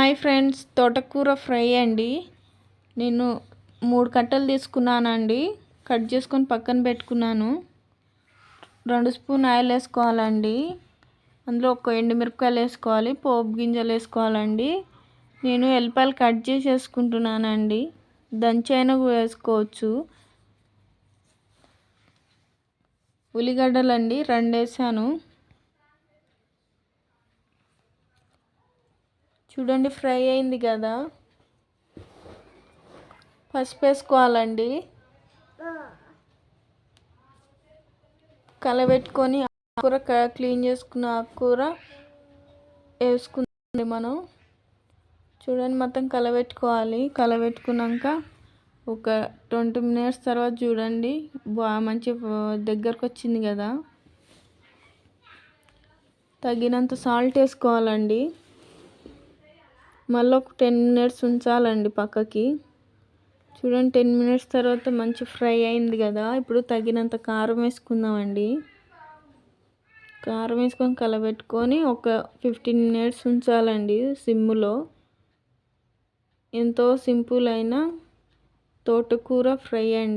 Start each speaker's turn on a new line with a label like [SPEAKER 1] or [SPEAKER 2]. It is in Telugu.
[SPEAKER 1] హాయ్ ఫ్రెండ్స్ తోటకూర ఫ్రై అండి. నేను మూడు కట్టలు తీసుకున్నానండి. కట్ చేసుకొని పక్కన పెట్టుకున్నాను. రెండు స్పూన్ ఆయిల్ వేసుకోవాలండి. అందులో ఒక ఎండుమిరపకాయలు వేసుకోవాలి పోపు గింజలు వేసుకోవాలండి. నేను ఎల్లిపాయలు కట్ చేసి వేసుకుంటున్నానండి. దంచైనా వేసుకోవచ్చు. ఉల్లిగడ్డలు అండి రెండు వేసాను. చూడండి ఫ్రై అయింది కదా. పసుపు వేసుకోవాలండి. కలబెట్టుకొని ఆకుకూర క్లీన్ చేసుకున్న ఆకుకూర వేసుకుంది మనం. చూడండి మొత్తం కలబెట్టుకోవాలి. కలబెట్టుకున్నాక ఒక ట్వంటీ మినిట్స్ తర్వాత చూడండి బాగా మంచి దగ్గరకు వచ్చింది కదా. తగినంత సాల్ట్ వేసుకోవాలండి. మళ్ళీ ఒక టెన్ మినిట్స్ ఉంచాలండి పక్కకి. చూడండి టెన్ మినిట్స్ తర్వాత మంచి ఫ్రై అయింది కదా. ఇప్పుడు తగినంత కారం వేసుకుందామండి. కారం వేసుకొని కలబెట్టుకొని ఒక ఫిఫ్టీన్ మినిట్స్ ఉంచాలండి సిమ్లో ఎంతో సింపుల్ అయిన తోటకూర ఫ్రై అండి.